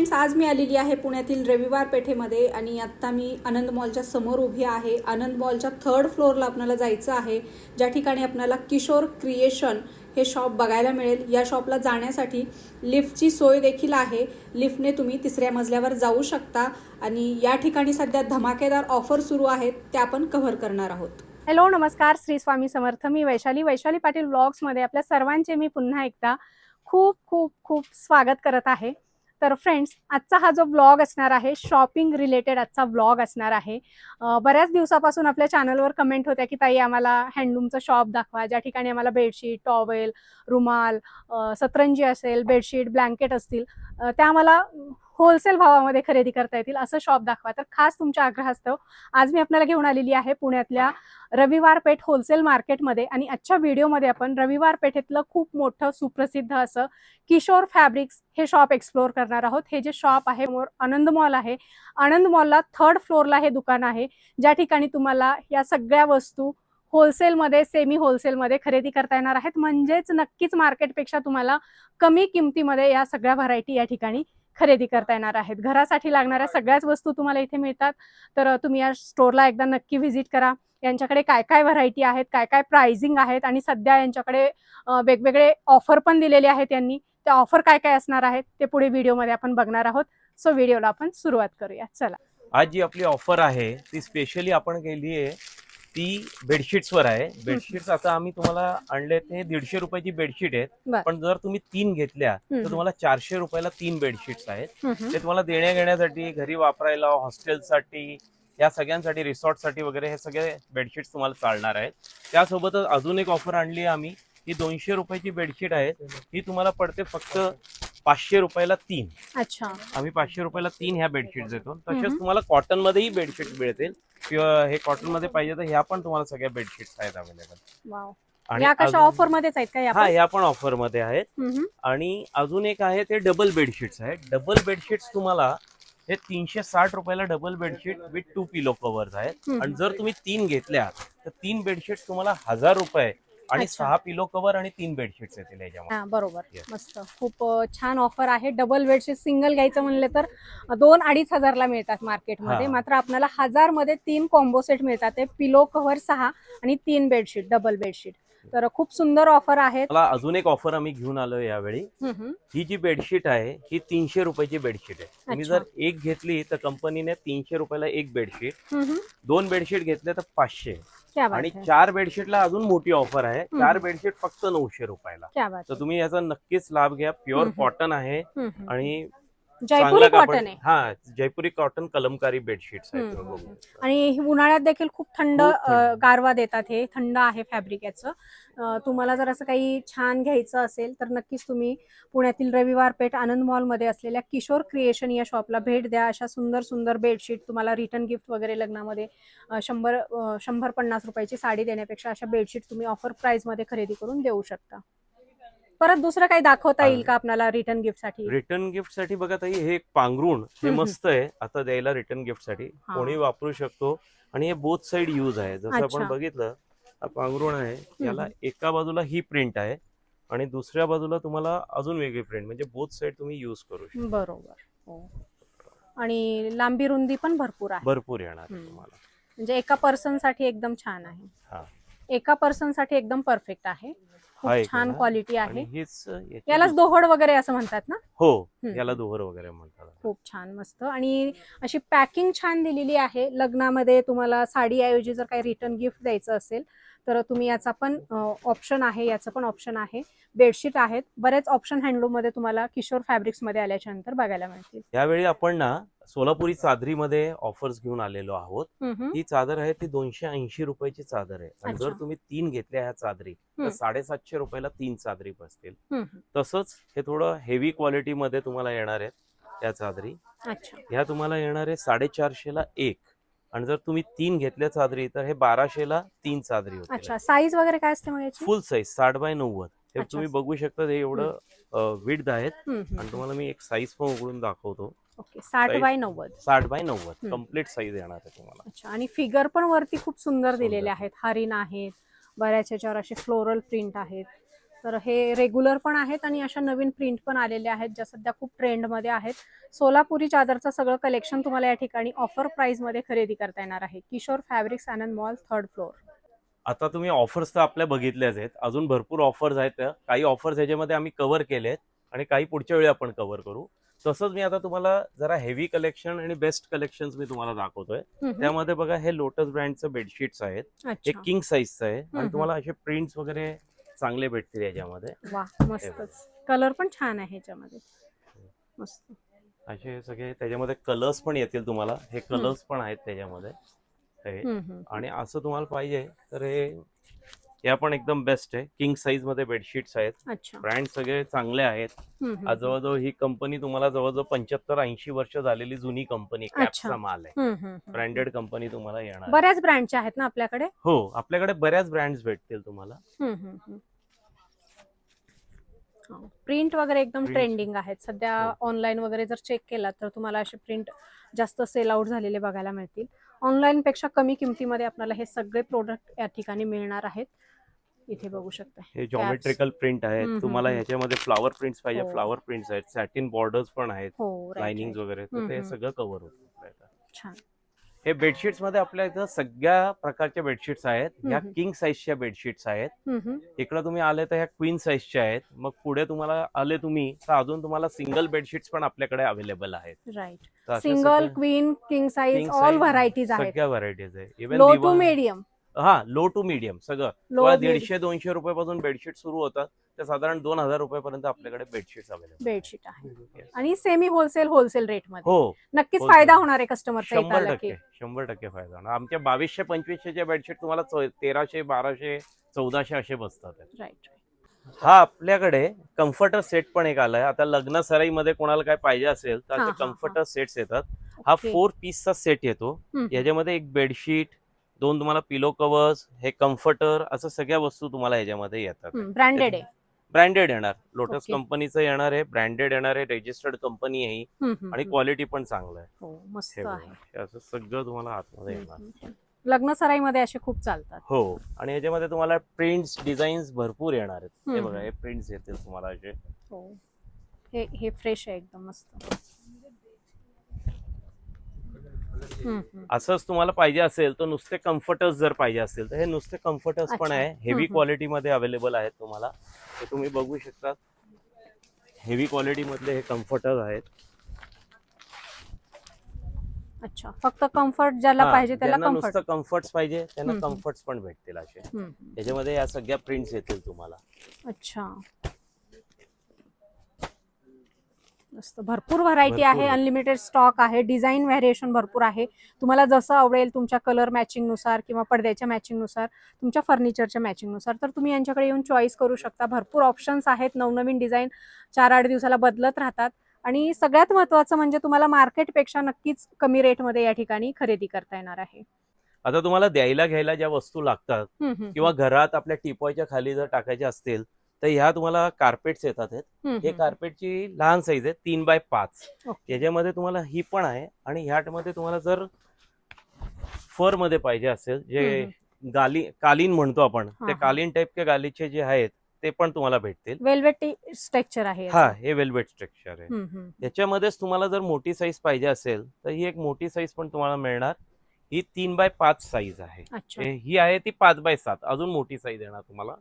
Friends आज मी आलेली आहे पुण्यातील रविवार पेठेमध्ये आणि आत्ता मी आनंद मॉलच्या समोर उभी आहे. आनंद मॉलच्या थर्ड फ्लोअरला आपल्याला जायचं आहे. ज्या ठिकाणी आपल्याला किशोर क्रिएशन हे शॉप बघायला मिळेल. या शॉपला जाण्यासाठी लिफ्टची सोय देखील आहे. लिफ्टने तुम्ही तिसऱ्या मजल्यावर जाऊ शकता आणि या ठिकाणी सध्या धमाकेदार ऑफर सुरू आहेत. त्या आपण कव्हर करणार आहोत. हॅलो नमस्कार. श्री स्वामी समर्थ. मी वैशाली. वैशाली पाटील ब्लॉग्समध्ये आपल्या सर्वांचे मी पुन्हा एकदा खूप खूप खूप स्वागत करत आहे. तर फ्रेंड्स आजचा हा जो ब्लॉग असणार आहे शॉपिंग रिलेटेड आजचा व्लॉग असणार आहे बऱ्याच दिवसापासून आपल्या चॅनलवर कमेंट होत्या की ताई आम्हाला हँडलूमचं शॉप दाखवा. ज्या ठिकाणी आम्हाला बेडशीट टॉवेल रुमाल सतरंजी असेल बेडशीट ब्लँकेट असतील त्या आम्हाला होलसेल भावामध्ये खरेदी करता येतील असं शॉप दाखवा. तर खास तुमच्या आग्रहास्तव आज मी आपल्याला घेऊन आलेली आहे पुण्यातल्या रविवार पेठ होलसेल मार्केटमध्ये आणि आजच्या व्हिडिओमध्ये आपण रविवार पेठेतलं खूप मोठं सुप्रसिद्ध असं किशोर फॅब्रिक्स हे शॉप एक्सप्लोअर करणार आहोत. हे जे शॉप आहे आनंद मॉल आहे. आनंद मॉलला थर्ड फ्लोअरला हे दुकान आहे. ज्या ठिकाणी तुम्हाला या सगळ्या वस्तू होलसेलमध्ये सेमी होलसेलमध्ये खरेदी करता येणार आहेत. म्हणजेच नक्कीच मार्केटपेक्षा तुम्हाला कमी किमतीमध्ये या सगळ्या व्हरायटी या ठिकाणी खरेदी करता येणार आहेत. घरासाठी लागणाऱ्या सगळ्याच वस्तू तुम्हाला इथे मिळतात. तर तुम्ही या स्टोरला एकदा नक्की व्हिजिट करा. यांच्याकडे काय काय व्हरायटी आहेत काय काय प्राइसिंग आहेत आणि सध्या यांच्याकडे वेगवेगळे ऑफर पण दिलेले आहेत यांनी. त्या ऑफर काय काय असणार आहेत ते पुढे व्हिडिओमध्ये आपण बघणार आहोत. सो व्हिडिओला आपण सुरुवात करूया. चला. आज जी आपली ऑफर आहे ती स्पेशली आपण केली आहे ती बेडशीट्स वर आहे बेडशीट्स आता आम्ही तुम्हाला आणले ते दीडशे रुपयाची बेडशीट आहेत. बर. पण जर तुम्ही तीन घेतल्या. तर तुम्हाला चारशे रुपयाला तीन बेडशीट्स आहेत. ते तुम्हाला देण्या घेण्यासाठी घरी वापरायला हॉस्टेलसाठी या सगळ्यांसाठी रिसॉर्टसाठी वगैरे हे सगळे बेडशीट्स तुम्हाला चालणार आहेत. त्यासोबतच अजून एक ऑफर आणली आहे आम्ही. ही दोनशे रुपयाची बेडशीट आहे. ही तुम्हाला पडते फक्त पाचशे रुपयाला तीन. अच्छा. आम्ही पाचशे रुपयाला तीन ह्या बेडशीट देतो. तसेच. तुम्हाला कॉटन मध्येही बेडशीट मिळतील. किंवा हे कॉटनमध्ये पाहिजे तर ह्या पण तुम्हाला सगळ्या बेडशीट्स आहेत अवेलेबल आणि या कशा ऑफर मध्येच आहेत का या हा पण? ह्या पण ऑफरमध्ये आहेत. आणि अजून एक आहे ते डबल बेडशीट्स आहेत. डबल बेडशीट्स तुम्हाला हे तीनशे साठ रुपयाला double bedsheet with two pillow covers आहेत. आणि जर तुम्ही तीन घेतल्या तर तीन बेडशीट्स तुम्हाला हजार रुपये आणि अच्छा. सहा पिलो कव्हर आणि तीन बेडशीट्स येतील याच्यामध्ये. हा बरोबर. Yes. मस्त. खूप अ, छान ऑफर आहे. डबल बेडशीट सिंगल घ्यायचं म्हणलं तर दोन अडीच हजारला मिळतात मार्केटमध्ये. हा. मात्र आपल्याला हजारमध्ये तीन कॉम्बो सेट मिळतात. ते पिलो कव्हर सहा आणि तीन बेडशीट डबल बेडशीट. तर खूप सुंदर ऑफर आहेत मला अजून एक ऑफर आम्ही घेऊन आलो यावेळी. ही जी बेडशीट आहे ही तीनशे रुपयाची बेडशीट आहे तुम्ही. जर एक घेतली तर कंपनीने तीनशे रुपयाला एक बेडशीट. दोन बेडशीट घेतले तर पाचशे आणि चार बेडशीटला अजून मोठी ऑफर आहे. चार बेडशीट फक्त नऊशे रुपयाला तर. तुम्ही याचा नक्कीच लाभ घ्या प्युअर. कॉटन आहे. आणि जयपुरी कॉटन आहे. हा जयपुरी कॉटन कलमकारी बघू. आणि उन्हाळ्यात देखील खूप थंड. गारवा देतात हे. थंड आहे फॅब्रिक याचं. तुम्हाला जर असं काही छान घ्यायचं असेल तर नक्कीच तुम्ही पुण्यातील रविवार पेठ आनंद मॉलमध्ये असलेल्या किशोर क्रिएशन या शॉपला भेट द्या. अशा सुंदर सुंदर बेडशीट तुम्हाला रिटर्न गिफ्ट वगैरे लग्नामध्ये शंभर शंभर पन्नास रुपयाची साडी देण्यापेक्षा अशा बेडशीट तुम्ही ऑफर प्राइसमध्ये खरेदी करून देऊ शकता. परत दुसरं काही दाखवता येईल का आपल्याला रिटर्न गिफ्टसाठी रिटर्न गिफ्टसाठी बघा ताई हे एक पांघरुण हे. मस्त आहे. आता द्यायला रिटर्न गिफ्टसाठी. हा. कोणी वापरू शकतो आणि हे बोथ साइड यूज आहे. जसं आपण. बघितलं हा पांघरुण आहे. याला एका बाजूला ही प्रिंट आहे आणि दुसऱ्या बाजूला तुम्हाला अजून वेगळी प्रिंट म्हणजे बोथ साइड तुम्ही युज करू शकता. बरोबर. हो. आणि लांबी रुंदी पण भरपूर आहे. भरपूर येणार आहे हम्म. तुम्हाला. म्हणजे एका पर्सनसाठी एकदम छान आहे. हा. एका पर्सनसाठी एकदम परफेक्ट आहे. खूप छान. क्वालिटी आहे. हेच यालाच दोहड वगैरे असं म्हणतात ना? हो. याला दोहर वगैरे म्हणतात खूप छान मस्त. आणि अशी पॅकिंग छान दिलेली आहे. लग्नामध्ये तुम्हाला साडीऐवजी जर काही रिटर्न गिफ्ट द्यायचं असेल तर तुम्ही याचा पण ऑप्शन आहे याचं पण ऑप्शन आहे. बेडशीट आहेत. बरेच ऑप्शन हँडलूममध्ये तुम्हाला किशोर फॅब्रिक्समध्ये आल्याच्यानंतर बघायला मिळतील. यावेळी आपण ना सोलापुरी चादरीमध्ये ऑफर्स घेऊन आलेलो आहोत. ही चादर आहे ती दोनशे ऐंशी रुपयाची चादर आहे. आणि जर. तुम्ही तीन घेतल्या ह्या चादरी तर. साडेसातशे रुपयाला तीन चादरी बसतील. तसंच हे थोडं हेवी क्वालिटी मध्ये तुम्हाला येणार आहेत या चादरी. अच्छा. ह्या तुम्हाला येणार आहे साडेचारशेला एक. आणि जर तुम्ही तीन घेतल्या चादरी तर हे बाराशेला तीन चादरी अच्छा. साईज वगैरे काय असते फुल साईज साठ बाय नव्वद. हे. तुम्ही बघू शकता हे एवढं विड आहेत. आणि तुम्हाला मी एक साईज पण उघडून दाखवतो. ओके साठ बाय नव्वद. साठ बाय नव्वद. कंप्लीट साईज येणार आहे तुम्हाला. अच्छा आणि फिगर पण वरती खूप सुंदर दिलेले. आहेत. हरिण आहेत बऱ्याच याच्यावर असे फ्लोरल प्रिंट आहेत. तर हे रेग्युलर पण आहेत आणि अशा नवीन प्रिंट पण आलेल्या आहेत ज्या सध्या खूप ट्रेंडमध्ये आहेत. सोलापुरी चादरचं सगळं कलेक्शन तुम्हाला या ठिकाणी ऑफर प्राइसमध्ये खरेदी करता येणार आहे. Kishore fabrics Anand mall third floor आता तुम्ही ऑफर्स तर आपल्या बघितल्याच आहेत. अजून भरपूर ऑफर्स आहेत. काही ऑफर्स ह्याच्यामध्ये आम्ही कव्हर केले आहेत आणि काही पुढच्या वेळी आपण कव्हर करू. तसंच मी आता तुम्हाला जरा हेवी कलेक्शन आणि बेस्ट कलेक्शन मी तुम्हाला दाखवतोय. त्यामध्ये बघा हे लोटस ब्रँडचं बेडशीट्स आहेत. हे किंग साईजचं आहे. आणि. तुम्हाला असे प्रिंट्स वगैरे चांगले भेटतील याच्यामध्ये. कलर पण छान आहे ह्याच्यामध्ये. मस्त. असे सगळे त्याच्यामध्ये कलर्स पण येतील तुम्हाला. हे कलर्स पण आहेत त्याच्यामध्ये. हे. हम्म. आणि असं तुम्हाला पाहिजे तर हे या पण एकदम बेस्ट आहे किंग साईजमध्ये बेडशीट्स आहेत ब्रँड सगळे चांगले आहेत जवळजवळ ही कंपनी तुम्हाला जवळजवळ पंच्याहत्तर ऐंशी वर्ष झालेली जुनी कंपनी. कॅप्सचा माल आहे. ब्रँडेड कंपनी तुम्हाला येणार आहे. बऱ्याच ब्रँडच्या आहेत ना आपल्याकडे हो आपल्याकडे बऱ्याच ब्रँड्स भेटतील तुम्हाला. प्रिंट वगैरे एकदम. ट्रेंडिंग आहेत सध्या हो. ऑनलाईन वगैरे जर चेक केला तर तुम्हाला असे प्रिंट जास्त सेल आउट झालेले बघायला मिळतील ऑनलाईन पेक्षा कमी किमतीमध्ये आपल्याला हे सगळे प्रोडक्ट या ठिकाणी मिळणार आहेत इथे बघू शकता हे जॉमेट्रिकल प्रिंट हम्म, तुम्हाला. ह्याच्यामध्ये फ्लावर प्रिंट्स पाहिजे हो. फ्लावर प्रिंट्स आहेत सॅटिन बॉर्डर्स पण आहेत हो लाइनिंग right. वगैरे. सगळं कव्हर होतं. छान हे बेडशीट्समध्ये आपल्या इथं सगळ्या प्रकारच्या बेडशीट्स आहेत. ह्या. किंग साईजच्या बेडशीट्स आहेत. इकडे तुम्ही आले तर ह्या क्वीन साईजच्या आहेत. मग पुढे तुम्हाला आले तुम्ही तर अजून तुम्हाला सिंगल बेडशीट्स पण आपल्याकडे अवेलेबल आहेत. Right single queen king size all varieties आहेत. सगळ्या व्हरायटीज आहे इव्हन लो टू मीडियम हा लो टू मीडियम सगळं. दीडशे दोनशे रुपयापासून बेडशीट सुरू होतात. तर साधारण दोन हजार रुपयापर्यंत आपल्याकडे बेडशीट्स अवेलेबल बेडशीट आहे आणि सेमी होलसेल होलसेल रेटमध्ये. हो. नक्कीच. फायदा होणार आहे कस्टमरचा इथं शंभर टक्के शंभर टक्के फायदा होणार. आमच्या बावीसशे पंचवीसशेच्या बेडशीट तुम्हाला तेराशे बाराशे चौदाशे असे बसतात. राईट हा आपल्याकडे कम्फर्टर सेट पण एक आलाय. आता लग्न सराईमध्ये कोणाला काय पाहिजे असेल तर. कम्फर्टर सेट्स येतात. हा फोर पीसचा सेट येतो. याच्यामध्ये एक बेडशीट दोन तुम्हाला पिलो कवर्स हे कम्फर्टर असं सगळ्या वस्तू तुम्हाला याच्यामध्ये येतात. ब्रँडेड आहे. ब्रँडेड येणार लोटस Okay. कंपनीचं येणार आहे ब्रँडेड येणार आहे रजिस्टर्ड कंपनी आहे ही हम्म, हम्म, आणि हम्म. क्वालिटी पण चांगलं आहे हो मस्त हे बघा. आहे हे असं सगळं तुम्हाला आतमध्ये येणार हम्म. लग्न सराईमध्ये असे खूप चालतात हो आणि याच्यामध्ये तुम्हाला प्रिंट्स डिझाईन्स भरपूर येणार आहेत हे हम्म. बघा हे प्रिंट्स येतील तुम्हाला असे हो हे हे फ्रेश आहे एकदम मस्त हम्म, हम्म. असंच तुम्हाला पाहिजे असेल तर नुसते कम्फर्टर्स जर पाहिजे असेल तर हे नुसते कम्फर्टर्स पण अच्छा. आहे हेवी हम्म. क्वालिटीमध्ये अवेलेबल आहेत तुम्हाला ते तुम्ही बघू शकता. हेवी क्वालिटी मधले हे कम्फर्टर्स आहेत. अच्छा फक्त कम्फर्ट ज्याला हा, पाहिजे त्याला कम्फर्ट नुसतं कम्फर्ट्स पाहिजे त्यांना. कम्फर्ट्स पण भेटतील असे. याच्यामध्ये या सगळ्या प्रिंट्स येतील तुम्हाला. अच्छा. मस्त भरपूर व्हरायटी आहे. अनलिमिटेड स्टॉक आहे डिझाईन व्हेरिएशन भरपूर आहे. तुम्हाला जसं आवडेल तुमच्या कलर मॅचिंगनुसार किंवा पडद्याच्या मॅचिंगनुसार तुमच्या फर्निचरच्या मॅचिंगनुसार तर तुम्ही यांच्याकडे येऊन चॉईस करू शकता. भरपूर ऑप्शन्स आहेत. नवनवीन डिझाईन चार आठ दिवसाला बदलत राहतात. आणि सगळ्यात महत्वाचं म्हणजे तुम्हाला मार्केटपेक्षा नक्कीच कमी रेटमध्ये या ठिकाणी खरेदी करता येणार आहे. आता तुम्हाला द्यायला घ्यायला ज्या वस्तू लागतात किंवा घरात आपल्या टिपॉयच्या खाली जर टाकायच्या असतील तर ह्या तुम्हाला कार्पेट्स येतात आहेत. हे. कार्पेटची लहान साईज आहे तीन बाय पाच. याच्यामध्ये तुम्हाला ही पण आहे आणि ह्यामध्ये तुम्हाला जर फरमध्ये पाहिजे असेल जे गाली कालीन म्हणतो आपण ते. कालीन टाईप के गालीचे जे आहेत ते पण तुम्हाला भेटतील वेल्वेटी स्ट्रक्चर आहे हा. हे वेल्वेट स्ट्रक्चर आहे. याच्यामध्येच तुम्हाला जर मोठी साईज पाहिजे असेल तर ही एक मोठी साईज पण तुम्हाला मिळणार ही तीन बाय पाच साईज आहे हे- आहे ती पाच बाय सात अजून मोठी साईज येणार तुम्हाला.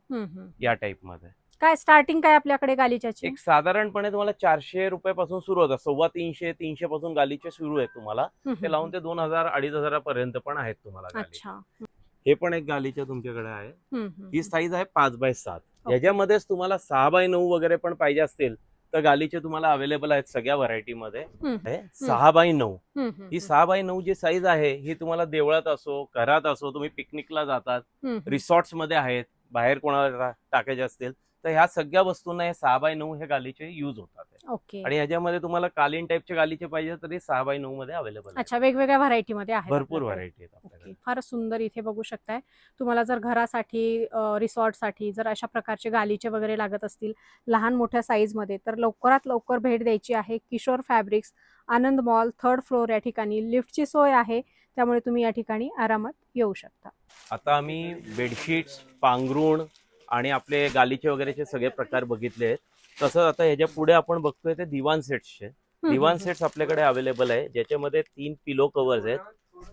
या टाईपमध्ये काय स्टार्टिंग काय आपल्याकडे गालिच्याची? एक साधारणपणे तुम्हाला चारशे रुपयापासून सुरू होतात. सव्वा तीनशे तीनशे पासून गालीचे सुरू आहेत तुम्हाला. ते लावून ते दोन हजार अडीच हजारापर्यंत पण आहेत तुम्हाला गाली. अच्छा. हे पण एक गालीच्या तुमच्याकडे आहे. हम्म, हम्म, ही साईज आहे पाच बाय सात. याच्यामध्येच तुम्हाला सहा बाय नऊ वगैरे पण पाहिजे असतील तर गालीचे तुम्हाला अवेलेबल आहेत सगळ्या व्हरायटीमध्ये हम्म, हे सहा बाय नऊ. हम्म, हम्म, ही सहा बाय नऊ जी साईज आहे ही तुम्हाला देवळात असो घरात असो तुम्ही पिकनिकला जातात हम्म, हम्म. रिसॉर्ट्समध्ये आहेत बाहेर कोणाला टाकायचे असतील तर ह्या सगळ्या वस्तूंना हे सहा बाय नऊ हे गालीचे युज होतात ओके. आणि ह्याच्यामध्ये तुम्हाला कालीन टाईपचे गालीचे पाहिजे तरी सहा बाय नऊ मध्ये अवेलेबल अच्छा वेगवेगळ्या व्हरायटी मध्ये आहे भरपूर व्हरायटी आहेत फार सुंदर इथे बघू शकताय. तुम्हाला जर घरासाठी रिसॉर्टसाठी जर अशा प्रकारचे गालीचे वगैरे लागत असतील लहान मोठ्या साईजमध्ये तर लवकरात लवकर भेट द्यायची आहे Kishore fabrics Anand mall third floor या ठिकाणी. लिफ्टची सोय आहे त्यामुळे तुम्ही या ठिकाणी आरामात येऊ शकता. आता आम्ही बेडशीट्स पांघरुण आणि आपले गालीचे वगैरेचे सगळे प्रकार बघितले आहेत. तसंच आता ह्याच्या पुढे आपण बघतोय ते दिवाण सेट्सचे हम्म, सेट्स आपल्याकडे अवेलेबल आहे. ज्याच्यामध्ये तीन पिलो कव्हर्स आहेत.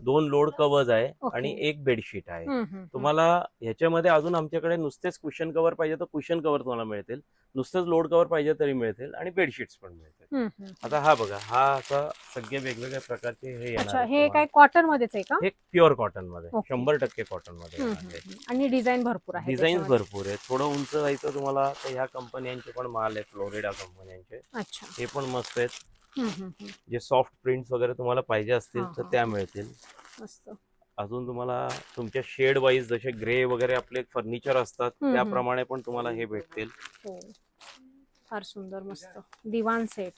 दोन लोड कव्हर्स आहे. आणि एक बेडशीट आहे. तुम्हाला ह्याच्यामध्ये अजून आमच्याकडे नुसतेच कुशन कव्हर पाहिजे तर कुशन कव्हर तुम्हाला मिळतील नुसतेच लोड कव्हर पाहिजे तरी मिळतील आणि बेडशीट्स पण मिळतील. आता हा बघा हा असा सगळे वेगवेगळ्या प्रकारचे हे हे. काय कॉटन मध्येच आहे का हे प्युअर कॉटनमध्ये. शंभर टक्के कॉटनमध्ये. आणि डिझाईन भरपूर आहे डिझाईन्स त्याच्यामध्ये. भरपूर आहे थोडं उंच जायचं तुम्हाला तर ह्या कंपन्यांचे पण माल आहे फ्लोरिडा कंपन्यांचे हे पण मस्त आहेत. जे सॉफ्ट प्रिंट्स वगैरे तुम्हाला पाहिजे असतील तर. त्या मिळतील. अजून तुम्हाला तुमच्या शेड वाईज जसे ग्रे वगैरे आपले फर्निचर असतात त्याप्रमाणे पण तुम्हाला हे भेटतील. हो. फार सुंदर मस्त. दिवाण सेट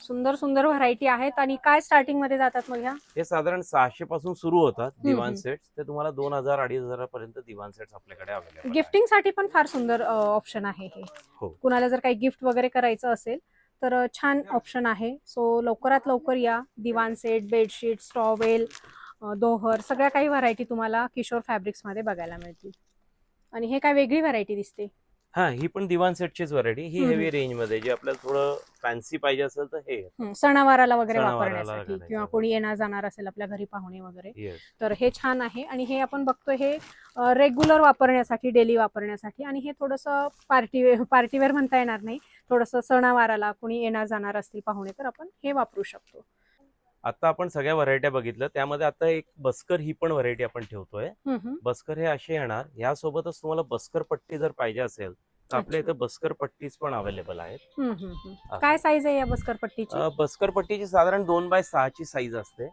सुंदर सुंदर व्हरायटी आहेत. आणि काय स्टार्टिंगमध्ये जातात मग ह्या? हे साधारण सहाशे पासून सुरू होतात दिवाण हम्म. सेट्स ते तुम्हाला दोन हजार अडीच हजारापर्यंत दिवाण सेट्स आपल्याकडे अवेलेबल गिफ्टिंगसाठी पण फार सुंदर ऑप्शन आहे हे. हो. कुणाला जर काही गिफ्ट वगैरे करायचं असेल तर छान ऑप्शन आहे. सो लवकरात लवकर या. दिवाण सेट बेडशीट स्टॉवेल दोहर सगळ्या काही व्हरायटी तुम्हाला किशोर फॅब्रिक्समध्ये बघायला मिळतील. आणि हे काय वेगळी व्हरायटी दिसते? हा ही पण दिवाण सेटचीच व्हरायटी ही. हेवी रेंजमध्ये जे आपल्याला थोडं फॅन्सी पाहिजे असेल तर हे. सणावाराला वगैरे वापरण्यासाठी. किंवा कोणी येणार जाणार असेल आपल्या घरी पाहुणे वगैरे तर हे छान आहे. आणि हे आपण बघतोय हे रेग्युलर वापरण्यासाठी डेली वापरण्यासाठी. आणि हे थोडंसं पार्टी पार्टीवेअर म्हणता येणार नाही. थोडंसं सणावाराला कोणी येणार जाणार असतील पाहुणे तर आपण हे वापरू शकतो आता आपण सगळ्या व्हरायट्या बघितल्या त्यामध्ये आता एक बस्कर ही पण व्हरायटी आपण ठेवतोय. बस्कर हे असे येणार यासोबतच तुम्हाला बस्कर पट्टी जर पाहिजे असेल तर आपल्या. इथे बस्कर पट्टीज पण अवेलेबल आहेत. काय साईज आहे या बस्कर पट्टीची बस्कर पट्टीची साधारण दोन बाय सहाची साईज असते.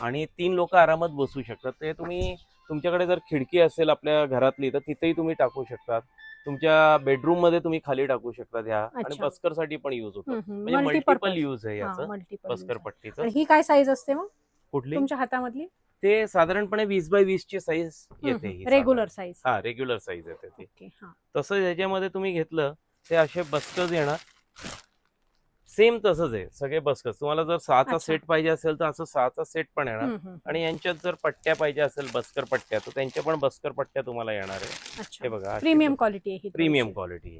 आणि तीन लोक आरामात बसू शकतात ते तुम्ही तुमच्याकडे जर खिडकी असेल आपल्या घरातली तर तिथेही तुम्ही टाकू शकतात तुमच्या बेडरूममध्ये तुम्ही खाली टाकू शकतात ह्या. आणि अच्छा. बस्करसाठी पण युज होतो. म्हणजे. मल्टिपल युज आहे याचं. बस्कर use. पट्टीचं. ही काय साईज असते मग? कुठली? तुमच्या हातामधली? ते साधारणपणे वीस बाय वीस ची साईज येते ही रेग्युलर साईज साधारण. हा रेग्युलर साईज येते ती. ओके हा. तसं याच्यामध्ये तुम्ही घेतलं ते असे बस्कर्स येणार सेम तसंच आहे सगळे बस्कर्स तुम्हाला जर सहाचा. सेट पाहिजे असेल तर असं सहाचा सेट पण येणार. आणि यांच्यात जर पट्ट्या पाहिजे असेल बस्कर पट्ट्या तर त्यांच्या पण बस्कर पट्ट्या तुम्हाला येणार आहे. हे बघा प्रीमियम क्वालिटी आहे ही प्रीमियम. क्वालिटी.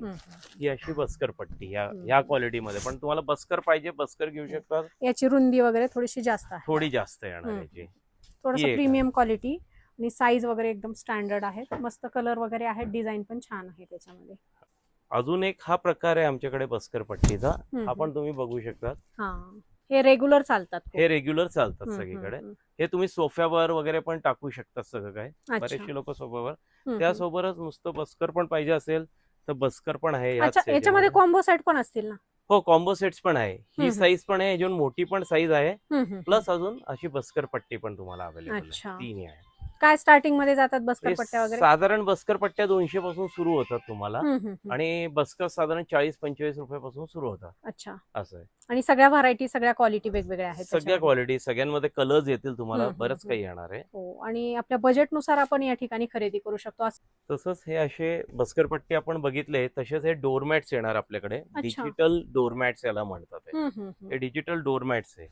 ही अशी बस्कर पट्टी ह्या क्वालिटीमध्ये. पण तुम्हाला बस्कर पाहिजे बस्कर घेऊ शकतात याची रुंदी वगैरे थोडीशी जास्त आहे. थोडी जास्त येणार. याची. थोडस प्रीमियम क्वालिटी आणि साईज वगैरे एकदम स्टँडर्ड आहे. मस्त कलर वगैरे आहे. डिझाईन पण छान आहे त्याच्यामध्ये. अजून एक हा प्रकार आहे आमच्याकडे बस्कर पट्टीचा हा पण तुम्ही बघू शकता. हा. रेग्युलर चालतात. हे रेग्युलर चालतात सगळीकडे. हे तुम्ही सोफ्यावर वगैरे पण टाकू शकतात सगळं काय बरेचसे लोक सोफ्यावर. त्यासोबतच नुसतं बस्कर पण पाहिजे असेल तर बस्कर पण आहे याच्यामध्ये मध्ये. कॉम्बो सेट पण असतील ना? हो कॉम्बो सेट्स पण आहे. ही साईज पण आहे याच्याहून मोठी पण साईज आहे. प्लस अजून अशी बस्कर पट्टी पण तुम्हाला अवेलेबल तीन आहे. काय स्टार्टिंगमध्ये जातात बस्कर पट्ट्या वगैरे? साधारण बस्कर पट्ट्या दोनशे पासून सुरू होतात तुम्हाला. हम्म, हम्म, हम्म. आणि बस्कर साधारण चाळीस पंचेचाळीस रुपयापासून सुरू होतात. अच्छा. असं आहे. आणि सगळ्या व्हरायटी सगळ्या क्वालिटी वेगवेगळ्या आहेत सगळ्या त्याच्यामध्ये. क्वालिटी सगळ्यांमध्ये कलर्स येतील तुम्हाला हम्म, बरंच हम्म, काही येणार आहे. हो आणि आपल्या बजेटनुसार आपण या ठिकाणी खरेदी करू शकतो. असं- तसंच हे असे बस्करपट्टी आपण बघितले तसेच हे डोरमॅट्स येणार आपल्याकडे. डिजिटल डोरमॅट्स याला म्हणतात हे. हम्म, हम्म, हम्म. हे डिजिटल डोरमॅट्स आहे.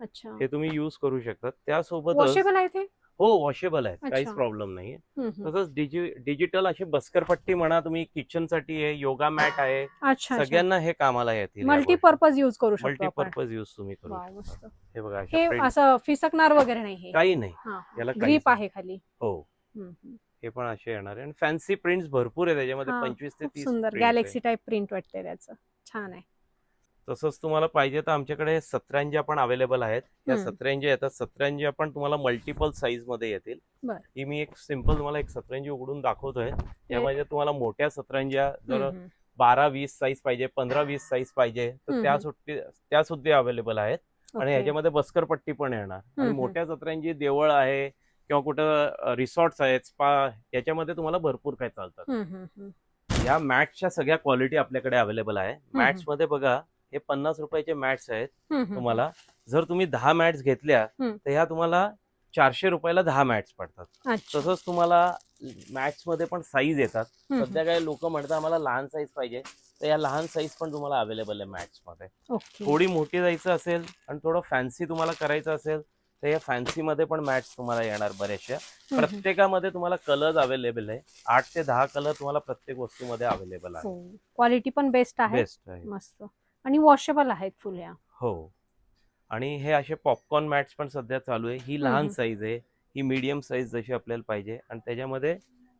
अच्छा. हे तुम्ही युज करू शकतात त्यासोबतच वॉशेबल आहे ते? हो वॉशेबल आहेत. काहीच. प्रॉब्लेम नाही हम्म, हम्म. तसंच डिजि डिजिटल अशी बस्करपट्टी म्हणा तुम्ही किचनसाठी आहे योगा मॅट आहे सगळ्यांना हे कामाला येतील मल्टीपर्पज युज करू शकतो मल्टीपर्पज युज तुम्ही करू शकता. हे बघा हे असं फिसकणार वगैरे नाही हे. काही नाही. याला ग्रीप. आहे खाली. हो. हे पण असे येणार आहे. आणि फॅन्सी प्रिंट्स भरपूर आहे त्याच्यामध्ये पंचवीस ते तीस सुंदर. गॅलेक्सी टाईप प्रिंट वाटते त्याचं. छान आहे. तसंच तुम्हाला पाहिजे तर आमच्याकडे सतरंजी पण अवेलेबल आहेत या. सतरंजी येतात सतरंजी पण तुम्हाला मल्टिपल साईजमध्ये येतील. ही मी एक सिंपल तुम्हाला एक सतरंजी उघडून दाखवतोय यामध्ये तुम्हाला मोठ्या सतरंज्या जर. बारा वीस साईज पाहिजे पंधरा वीस साईज पाहिजे तर. त्या सुट्टी त्या सुद्धा अवेलेबल आहेत आणि. ह्याच्यामध्ये बस्कर पट्टी पण येणार आणि. मोठ्या सतरंजी देवळ आहे किंवा कुठं रिसॉर्ट्स आहेत स्पा याच्यामध्ये तुम्हाला भरपूर काय चालतात. या मॅट्सच्या सगळ्या क्वालिटी आपल्याकडे अवेलेबल आहे मॅट्समध्ये बघा हे पन्नास रुपयाचे मॅट्स आहेत. तुम्हाला. जर तुम्ही दहा मॅट्स घेतल्या. तर ह्या तुम्हाला चारशे रुपयाला दहा मॅट्स पडतात. तसंच तुम्हाला मॅट्समध्ये पण साईज येतात. सध्या काही लोक म्हणतात आम्हाला लहान साईज पाहिजे. तर या लहान साईज पण तुम्हाला अवेलेबल आहे मॅट्समध्ये थोडी मोठी जायचं असेल आणि थोडं फॅन्सी तुम्हाला करायचं असेल तर या फॅन्सी मध्ये पण मॅट्स तुम्हाला येणार हम्म. प्रत्येकामध्ये तुम्हाला कलर्स अवेलेबल आहे. आठ ते दहा कलर तुम्हाला प्रत्येक वस्तूमध्ये अवेलेबल आहे. हो. क्वालिटी पण बेस्ट आहे. बेस्ट आहे. मस्त. आणि वॉशेबल आहेत फुल या हो. आणि हे असे पॉपकॉर्न मॅट्स पण सध्या चालू आहे. ही लहान. साईज आहे. ही मीडियम साईज जशी आपल्याला पाहिजे. आणि त्याच्यामध्ये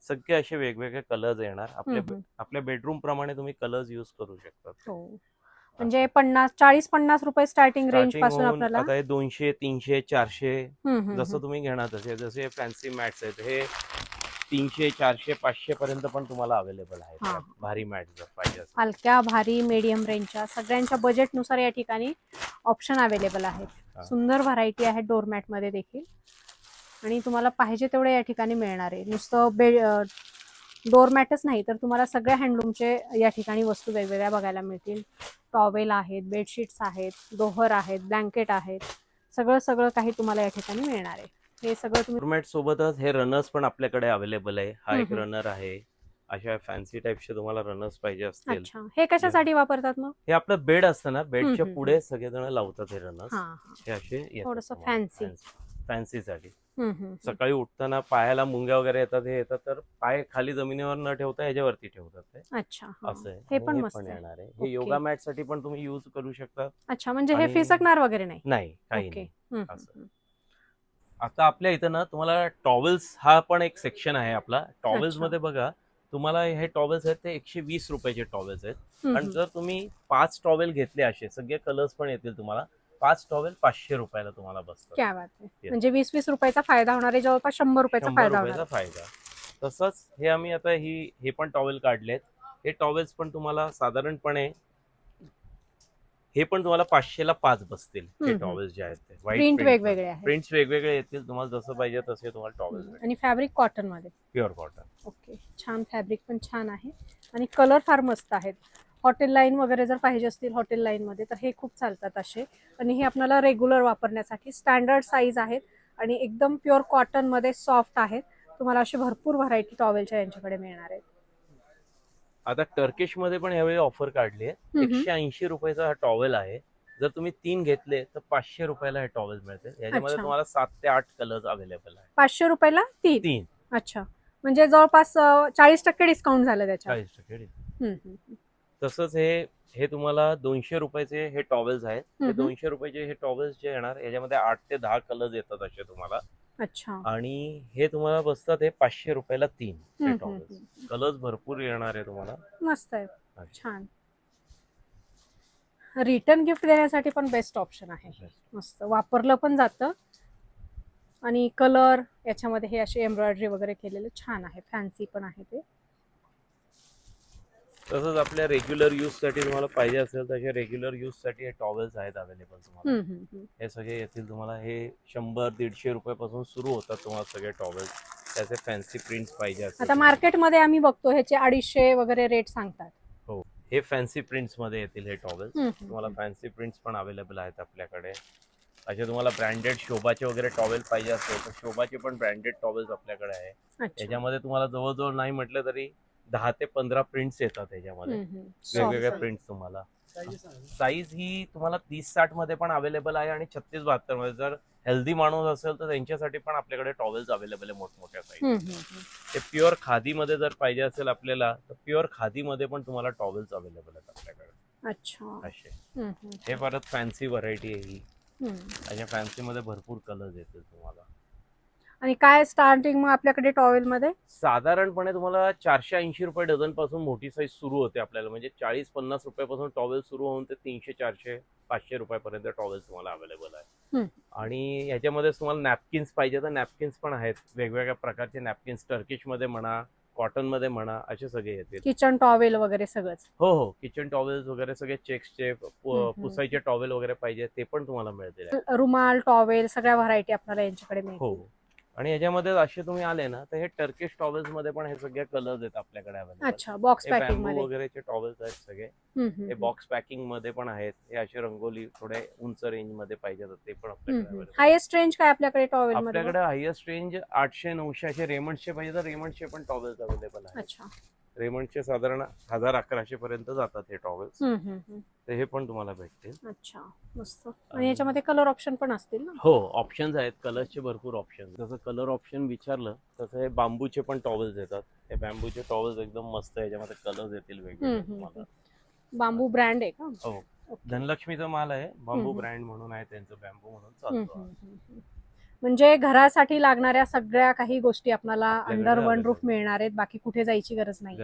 सगळे असे वेगवेगळे कलर्स येणार. आपल्या. आपल्या बेडरूम प्रमाणे तुम्ही कलर्स युज करू शकता. हो. म्हणजे पन्नास चाळीस पन्नास रुपये स्टार्टिंग रेंजपासून आपल्याला आता हे दोनशे तीनशे चारशे जसं. तुम्ही घेणार तसे जसे फॅन्सी मॅट्स आहेत. हे तीनशे चारशे पाचशे पर्यंत पण तुम्हाला अवेलेबल हा. आहे भारी मॅट जर पाहिजे असेल. हलक्या भारी मीडियम रेंजच्या सगळ्यांच्या बजेटनुसार या ठिकाणी ऑप्शन अवेलेबल आहेत. हा. सुंदर व्हरायटी आहे डोरमॅटमध्ये देखील. आणि तुम्हाला पाहिजे तेवढे या ठिकाणी मिळणार आहे. नुसतं बे डोरमॅटच नाही तर तुम्हाला सगळ्या हँडलूमचे या ठिकाणी वस्तू वेगवेगळ्या बघायला मिळतील. टॉवेल आहेत बेडशीट्स आहेत दोहर आहेत ब्लँकेट आहेत. सगळं सगळं काही तुम्हाला या ठिकाणी मिळणार आहे. हे सगळं तुम्ही सोबतच हे रनर्स पण आपल्याकडे अवेलेबल आहे. हा एक हम्म. रनर आहे. अशा फॅन्सी टाईपचे तुम्हाला रनर्स पाहिजे असतील. अच्छा. हे कशासाठी वापरतात मग? हे आपलं बेड असतं ना? बेडच्या हम्म, पुढे सगळेजण लावतात हे रनर्स हा हा. हे असे थोडंसं fancy. फॅन्सी साठी. हम्म, हम्म, हम्म. सकाळी उठताना पायाला मुंग्या वगैरे येतात हे येतात तर पाय खाली जमिनीवर न ठेवता ह्याच्यावरती ठेवतात ते. अच्छा. हा. असं आहे. हे आणि पण मस्त आहे. येणार आहे. हे योगा मॅटसाठी पण तुम्ही युज करू शकता. अच्छा. म्हणजे हे आणि- फिसकणार वगैरे नाही. नाही काही ओके नाही. हम्म, हम्म, असं. हम्म. आता आपल्या इथं ना तुम्हाला टॉवेल्स हा पण एक सेक्शन आहे आपला टॉवेल्स. मध्ये बघा तुम्हाला हे टॉवेल्स आहेत ते एकशे वीस रुपयाचे टॉवेल्स आहेत आणि. जर तुम्ही पाच टॉवेल घेतले असे सगळे कलर्स पण येतील तुम्हाला पाच टॉवेल पाचशे रुपयाला तुम्हाला बसतात क्या बात आहे Yes. म्हणजे वीस वीस रुपयाचा फायदा होणार आहे जवळपास शंभर रुपयाचा फायदा. फायदा तसंच हे आम्ही आता ही हे पण टॉवेल काढलेत हे टॉवेल्स पण तुम्हाला साधारणपणे हे पण तुम्हाला पाचशेला पाच बसतील. हे हम्म. टॉवेल्स जे आहेत ते. प्रिंट वेगवेगळे आहेत. प्रिंट्स वेगवेगळे येतील. तुम्हाला जसं पाहिजे तसे तुम्हाला टॉवेल्स. आणि फॅब्रिक कॉटनमध्ये. प्युअर कॉटन ओके छान फॅब्रिक पण छान आहे. आणि कलर फार मस्त आहेत. हॉटेल लाईन वगैरे जर पाहिजे असतील हॉटेल लाईन मध्ये तर हे खूप चालतात असे. आणि हे आपल्याला रेग्युलर वापरण्यासाठी स्टँडर्ड साईज आहेत. आणि एकदम प्युअर कॉटनमध्ये सॉफ्ट आहेत. तुम्हाला अशी भरपूर व्हरायटी टॉवेलच्या यांच्याकडे मिळणार आहेत. आता टर्किशमध्ये पण यावेळी ऑफर काढली आहे. एकशे ऐंशी रुपयाचा हा टॉवेल आहे. जर तुम्ही तीन घेतले तर पाचशे रुपयाला हे टॉवेल मिळते. याच्यामध्ये अच्छा. तुम्हाला सात ते आठ कलर्स अवेलेबल आहे पाचशे रुपयाला तीन? तीन. अच्छा. म्हणजे जवळपास चाळीस टक्के डिस्काउंट झालं त्याच्यावर चाळीस टक्के हम्म, हम्म, हम्म. तसंच हे हे तुम्हाला दोनशे रुपयाचे हे टॉवेल्स आहेत. हे हम्म. दोनशे रुपयाचे हे टॉवेल्स जे येणार याच्यामध्ये आठ ते दहा कलर्स येतात असे तुम्हाला. अच्छा. आणि हे तुम्हाला बसतात हे पाचशे रुपयाला तीन हम्म. कलर्स भरपूर येणार आहे तुम्हाला. मस्त आहे. छान. रिटर्न गिफ्ट देण्यासाठी पण बेस्ट ऑप्शन आहे. मस्त. वापरलं पण जातं. आणि कलर याच्यामध्ये हे असे एम्ब्रॉयडरी वगैरे केलेलं छान आहे. फॅन्सी पण आहे ते. तसंच आपल्या रेग्युलर यूजसाठी तुम्हाला पाहिजे असेल तर रेग्युलर यूजसाठी हे टॉवेल्स आहेत अवेलेबल तुम्हाला. हम्म, हम्म, हम्म. हे सगळे येतील तुम्हाला. हे शंभर दीडशे रुपयापासून सुरू होतात तुम्हाला सगळे टॉवेल्स त्याचे फॅन्सी प्रिंट्स पाहिजे आता तर मार्केटमध्ये आम्ही बघतो ह्याचे अडीचशे वगैरे रेट सांगतात. हे. फॅन्सी प्रिंट्समध्ये येतील हे टॉवेल्स हम्म, हम्म, तुम्हाला. फॅन्सी प्रिंट्स पण अवेलेबल आहेत आपल्याकडे. असे तुम्हाला ब्रँडेड शोभाचे वगैरे टॉवेल पाहिजे असेल तर शोभाचे पण ब्रँडेड टॉवेल्स आपल्याकडे आहे. अच्छा. याच्यामध्ये तुम्हाला जवळजवळ नाही म्हटलं तरी दहा ते पंधरा प्रिंट्स येतात याच्यामध्ये. हम्म, हम्म. वेगवेगळे Soft. प्रिंट्स तुम्हाला. साईज ही तुम्हाला तीस साठमध्ये पण अवेलेबल आहे आणि छत्तीस बहात्तरमध्ये. जर हेल्दी माणूस असेल तर त्यांच्यासाठी पण आपल्याकडे टॉवेल्स अवेलेबल आहे मोठमोठ्या साईज. ते प्युअर खादीमध्ये जर पाहिजे असेल आपल्याला तर प्युअर खादीमध्ये पण तुम्हाला टॉवेल्स अवेलेबल आहेत आपल्याकडे. अच्छा. असे. हे परत फॅन्सी व्हरायटी आहे ही. अशा फॅन्सी मध्ये भरपूर कलर्स येतील तुम्हाला. आणि काय स्टार्टिंग मग आपल्याकडे टॉवेल मध्ये साधारणपणे तुम्हाला चारशे ऐंशी रुपये डझनपासून मोठी साईज सुरू होते आपल्याला. म्हणजे चाळीस पन्नास रुपयापासून टॉवेल सुरू होऊन ते तीनशे चारशे पाचशे रुपयापर्यंत टॉवेल तुम्हाला अवेलेबल आहे. आणि याच्यामध्येच तुम्हाला नॅपकिन्स पाहिजे तर नॅपकिन्स पण आहेत. वेगवेगळ्या प्रकारचे नॅपकिन्स टर्किशमध्ये म्हणा कॉटनमध्ये म्हणा असे सगळे येतील. किचन टॉवेल वगैरे सगळंच. हो हो. किचन टॉवेल्स वगैरे सगळे चेक्सचे. पुसायचे टॉवेल वगैरे पाहिजे ते पण तुम्हाला मिळतील. रुमाल टॉवेल सगळ्या व्हरायटी आपल्याला यांच्याकडे मिळतील. हो. आणि याच्यामध्ये असे तुम्ही आले ना तर हे टर्किश टॉवेल्समध्ये पण हे सगळे कलर्स आहेत आपल्याकडे अवेलेबल अच्छा बॉक्स पॅकिंग वगैरेचे टॉवेल्स आहेत सगळे. हे बॉक्स पॅकिंगमध्ये पण आहेत. हे असे रंगोली थोडे उंच रेंजमध्ये पाहिजे तर ते पण आपल्याकडे. हायेस्ट रेंज काय आपल्याकडे टॉवेल मध्ये? आपल्याकडे हायएस्ट रेंज आठशे नऊशे असे रेमंडचे पाहिजे तर रेमंडचे पण टॉवेल्स अवेलेबल आहेत. अच्छा. रेमंडचे साधारण हजार अकराशे पर्यंत जातात हे टॉवेल्स. तर हे पण तुम्हाला भेटतील. अच्छा मस्त. आणि याच्यामध्ये कलर ऑप्शन पण असतील ना? हो ऑप्शन्स आहेत. कलर्सचे भरपूर ऑप्शन जसं कलर ऑप्शन विचारलं तसं हे बांबूचे पण टॉवेल्स येतात. हे बॅम्बूचे टॉवेल्स एकदम मस्त याच्यामध्ये कलर्स येतील वेगवेगळे हम्म, तुम्हाला. बांबू ब्रँड आहे का? हो. धनलक्ष्मीचा माल आहे. बांबू. ब्रँड म्हणून आहे त्यांचं बॅम्बू म्हणून चालतो. म्हणजे घरासाठी लागणाऱ्या सगळ्या काही गोष्टी आपल्याला अंडर वन रूफ. मिळणार आहेत. बाकी कुठे जायची गरज नाही.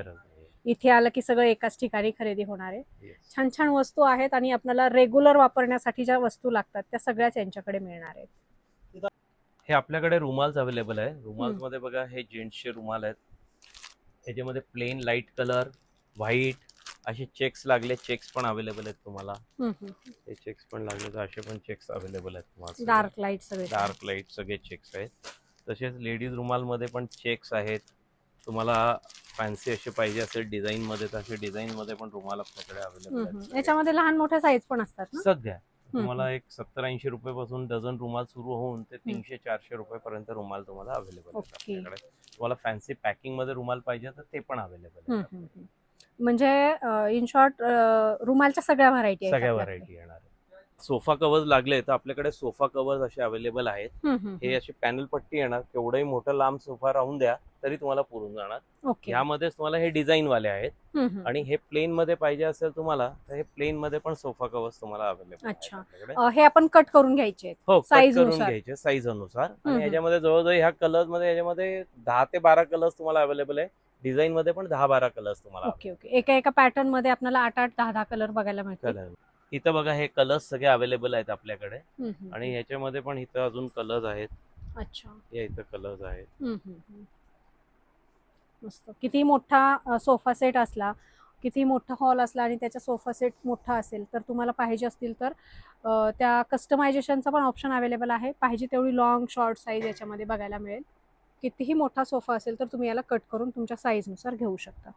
इथे आलं की सगळं एकाच ठिकाणी खरेदी होणार आहे. छान छान वस्तू आहेत आणि आपल्याला रेग्युलर वापरण्यासाठी ज्या वस्तू लागतात त्या सगळ्याच यांच्याकडे मिळणार आहेत. हे आपल्याकडे रुमाल्स अवेलेबल आहे. रुमाल्समध्ये बघा हे जेंट्सचे रुमाल आहेत. याच्यामध्ये प्लेन लाइट कलर व्हाईट असे चेक्स लागले चेक्स पण अवेलेबल आहेत तुम्हाला. हे चेक्स पण लागले तर असे पण चेक्स अवेलेबल आहेत तुम्हाला डार्क लाइट सगळे. डार्क लाइट सगळे चेक्स आहेत. तसेच लेडीज रुमालमध्ये पण चेक्स आहेत. तुम्हाला फॅन्सी असे पाहिजे असेल डिझाईन मध्ये तर असे डिझाईन मध्ये पण रुमाल आपल्याकडे अवेलेबल. आहेत याच्यामध्ये लहान मोठ्या साईज पण असतात सध्या तुम्हाला एक सत्तर ऐंशी रुपयापासून डझन रुमाल सुरू होऊन ते तीनशे चारशे रुपयापर्यंत रुमाल तुम्हाला अवेलेबल आहेत. आपल्याकडे. तुम्हाला फॅन्सी पॅकिंगमध्ये रुमाल पाहिजे तर ते पण अवेलेबल आहे. म्हणजे इन शॉर्ट रुमालच्या सगळ्या व्हरायटी सगळ्या व्हरायटी येणार सोफा कवर्स लागले तर आपल्याकडे सोफा कवर्स असे अवेलेबल आहेत हे अशी पॅनल पट्टी येणार केवढंही मोठं लांब सोफा राहून द्या तरी तुम्हाला पुरून जाणार ओके यामध्येच तुम्हाला हे डिझाईन वाले आहेत. आणि हे प्लेन मध्ये पाहिजे असेल तुम्हाला तर हे प्लेन मध्ये पण सोफा कवर्स तुम्हाला अवेलेबल अच्छा. हे आपण कट करून घ्यायचे. हो size करून. घ्यायचे साईज अनुसार. आणि याच्यामध्ये जवळजवळ ह्या कलर्समध्ये याच्यामध्ये दहा ते बारा कलर्स तुम्हाला अवेलेबल आहे डिझाईन मध्ये पण दहा बारा कलर्स तुम्हाला ओके ओके. एका एका पॅटर्नमध्ये आपल्याला आठ आठ दहा दहा कलर बघायला कलर. इथं बघा हे कलर्स सगळे अवेलेबल आहेत आपल्याकडे. हम्म, हम्म. आणि ह्याच्यामध्ये पण इथं अजून कलर्स आहेत. अच्छा. या इथं कलर्स आहेत. हम्म, हम्म, हम्म. मस्त. किती मोठा सोफा सेट असला किती मोठा हॉल असला आणि त्याचा सोफा सेट मोठा असेल तर तुम्हाला पाहिजे असतील तर अ, त्या कस्टमायझेशनचा पण ऑप्शन अवेलेबल आहे. पाहिजे तेवढी लॉंग शॉर्ट साईज याच्यामध्ये बघायला मिळेल. कितीही मोठा सोफा असेल तर तुम्ही याला कट करून तुमच्या साईजनुसार घेऊ शकता.